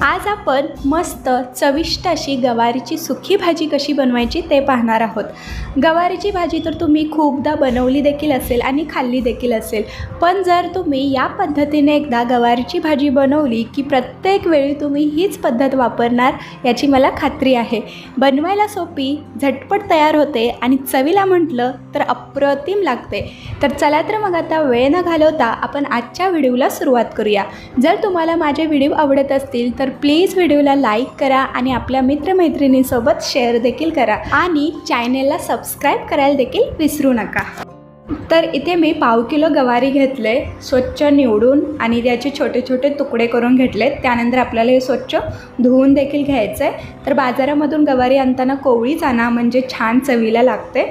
आज आपण मस्त चविष्ट अशी गवारीची सुकी भाजी कशी बनवायची ते पाहणार आहोत. गवारीची भाजी तर तुम्ही खूपदा बनवली देखील असेल आणि खाल्ली देखील असेल. पण जर तुम्ही या पद्धतीने एकदा गवारीची भाजी बनवली की प्रत्येक वेळी तुम्ही हीच पद्धत वापरणार याची मला खात्री आहे. बनवायला सोपी झटपट तयार होते आणि चवीला म्हटलं तर अप्रतिम लागते. तर चला तर मग आता वेळ न घालवता आपण आजच्या व्हिडिओला सुरुवात करूया. जर तुम्हाला माझे व्हिडिओ आवडत असतील तर प्लीज व्हिडिओला लाईक करा आणि आपल्या मित्रमैत्रिणींसोबत शेअर देखील करा. आणि चॅनेलला सबस्क्राईब करायला देखील विसरू नका. तर इथे मी पाव किलो गवारी घेतले स्वच्छ निवडून आणि त्याचे छोटे छोटे तुकडे करून घेतले. त्यानंतर आपल्याला हे स्वच्छ धुवून देखील घ्यायचं आहे तर बाजारामधून गवारी आणताना कोवळीच आणा म्हणजे छान चवीला लागते.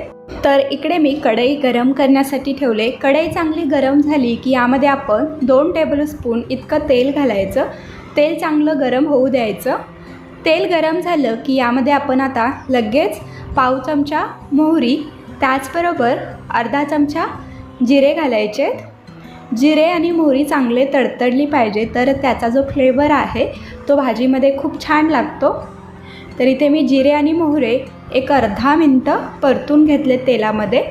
तर इकडे मी कढई गरम करण्यासाठी ठेवले. कढई चांगली गरम झाली की यामध्ये आपण दोन टेबलस्पून इतकं तेल घालायचं. तेल चांगलं गरम होऊ द्यायचं. तेल गरम झालं की यामध्ये आपण आता लगेच पाव चमचा मोहरी त्याचबरोबर अर्धा चमचा जिरे घालायचे जिरे आणि मोहरी चांगले तडतडली पाहिजे तर त्याचा जो फ्लेवर आहे तो भाजीमध्ये खूप छान लागतो. तर इथे मी जिरे आणि मोहरे एक अर्धा मिनटं परतून घेतले तेलामध्ये.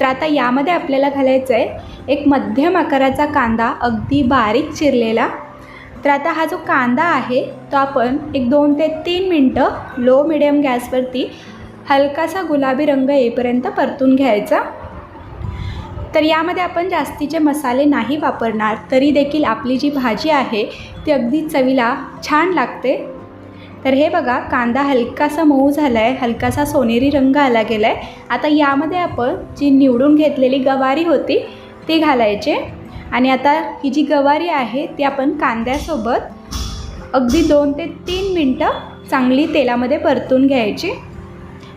तर आता यामध्ये आपल्याला घालायचं आहे एक मध्यम आकाराचा कांदा अगदी बारीक चिरलेला. तर आता हा जो कांदा आहे तो आपण एक दोन ते तीन मिनटं लो मिडियम गॅसवरती हलकासा गुलाबी रंग येईपर्यंत परतून घ्यायचा. तर यामध्ये आपण जास्तीचे मसाले नाही वापरणार तरी देखील आपली जी भाजी आहे ती अगदी चवीला छान लागते. तर हे बघा कांदा हलकासा मऊ झाला आहे हलकासा सोनेरी रंग आला गेला आहे आता यामध्ये आपण जी निवडून घेतलेली गवारी होती ती घालायचे. आणि आता ही जी गवारी आहे ती आपण कांद्यासोबत अगदी दोन ते तीन मिनटं चांगली तेलामध्ये परतून घ्यायची.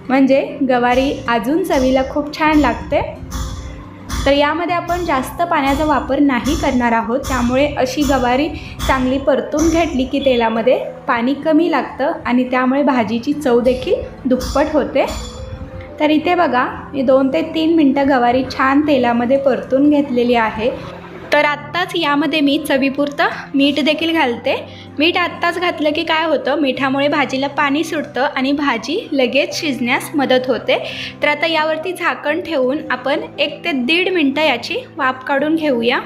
म्हणजे गवारी अजून चवीला खूप छान लागते. तर यामध्ये आपण जास्त पाण्याचा वापर नाही करणार आहोत. त्यामुळे अशी गवारी चांगली परतून घेतली की तेलामध्ये पाणी कमी लागतं आणि त्यामुळे भाजीची चव देखील दुप्पट होते. तर इथे बघा मी दोन ते तीन मिनटं गवारी छान तेलामध्ये परतून घेतलेली आहे. तर आत्ताच यामध्ये मी चवीपुरतं मीठ देखील घालते. मीठ आत्ताच घातलं की काय होतं? मिठामुळे भाजीला पाणी सुटतं आणि भाजी लगेच शिजण्यास मदत होते. तर आता यावरती झाकण ठेवून आपण एक ते दीड मिनटं याची वाफ काढून घेऊया.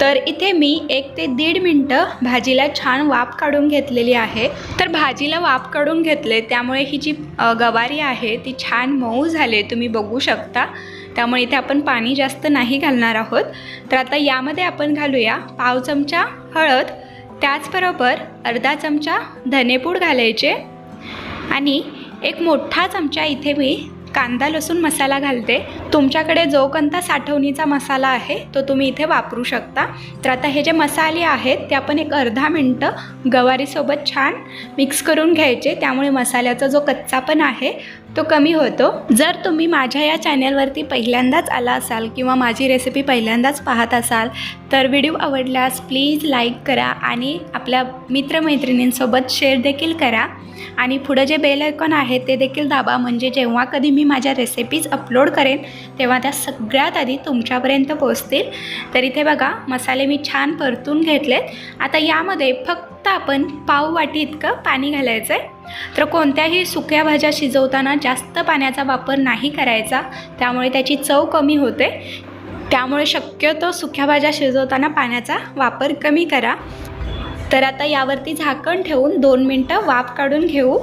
तर इथे मी एक ते दीड मिनटं भाजीला छान वाफ काढून घेतलेली आहे. तर भाजीला वाफ काढून घेतले त्यामुळे ही जी गवारी आहे ती छान मऊ झाले तुम्ही बघू शकता. त्यामुळे इथे आपण पाणी जास्त नाही घालणार आहोत. तर आता यामध्ये आपण घालूया पाव चमचा हळद त्याचबरोबर अर्धा चमचा धनेपूड घालायचे. आणि एक मोठा चमचा इथे मी कांदा लसूण मसाला घालते. तुमच्याकडे जो कोणता साठवणीचा मसाला आहे तो तुम्ही इथे वापरू शकता. तर आता हे जे मसाले आहेत ते आपण एक अर्धा मिनटं गवारीसोबत छान मिक्स करून घ्यायचे. त्यामुळे मसाल्याचा जो कच्चापण आहे तो कमी होतो. जर तुम्ही माझ्या या चॅनलवरती पहिल्यांदाच आला असाल किंवा माझी रेसिपी पहिल्यांदाच पाहत असाल तर व्हिडिओ आवडल्यास प्लीज लाईक करा आणि आपल्या मित्रमैत्रिणींसोबत शेअर देखील करा. आणि पुढं जे बेल आयकॉन आहे ते देखील दाबा. म्हणजे जेव्हा कधी मी माझ्या रेसिपीज अपलोड करेन तेव्हा त्या सगळ्यात आधी तुमच्यापर्यंत पोचतील तर इथे बघा मसाले मी छान परतून घेतलेत. आता यामध्ये फक्त आपण पाव वाटी इतकं पाणी घालायचं आहे तर कोणत्याही सुक्या भाज्या शिजवताना जास्त पाण्याचा वापर नाही करायचा. त्यामुळे त्याची चव कमी होते. त्यामुळे शक्यतो सुक्या भाज्या शिजवताना पाण्याचा वापर कमी करा. तर आता यावरती झाकण ठेवून दोन मिनटं वाफ काढून घेऊ.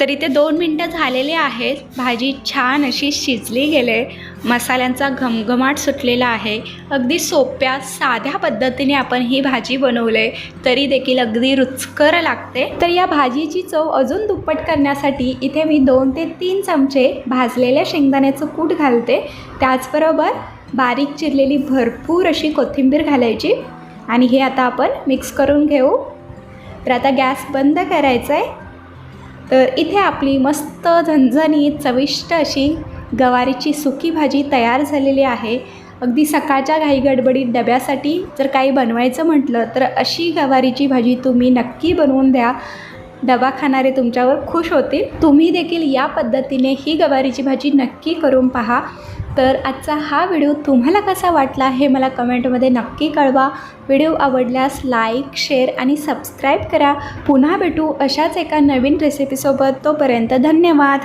तर इथे दोन मिनटं झालेले आहेत. भाजी छान अशी शिजली गेले. मसाल्यांचा घमघमाट सुटलेला आहे. अगदी सोप्या साध्या पद्धतीने आपण ही भाजी बनवले तरी देखील अगदी रुचकर लागते. तर या भाजीची चव अजून दुप्पट करण्यासाठी इथे मी दोन ते तीन चमचे भाजलेल्या शेंगदाण्याचं कूट घालते. त्याचबरोबर बारीक चिरलेली भरपूर अशी कोथिंबीर घालायची. आणि हे आता आपण मिक्स करून घेऊ. तर आता गॅस बंद करायचा आहे तर इथे आपली मस्त झणझणीत चविष्ट अशी गवारीची सुकी भाजी तयार झालेली आहे. अगदी सकाळच्या घाईगडबडीत डब्यासाठी जर काही बनवायचं म्हटलं तर अशी गवारीची भाजी तुम्ही नक्की बनवून द्या. डबा खाणारे तुमच्यावर खुश होतील. तुम्ही देखील या पद्धतीने ही गवारीची भाजी नक्की करून पहा. तर आजचा हा व्हिडिओ तुम्हाला कसा वाटला हे मला कमेंटमध्ये नक्की कळवा. व्हिडिओ आवडल्यास लाईक शेअर आणि सबस्क्राईब करा. पुन्हा भेटू अशाच एका नवीन रेसिपीसोबत तोपर्यंत धन्यवाद.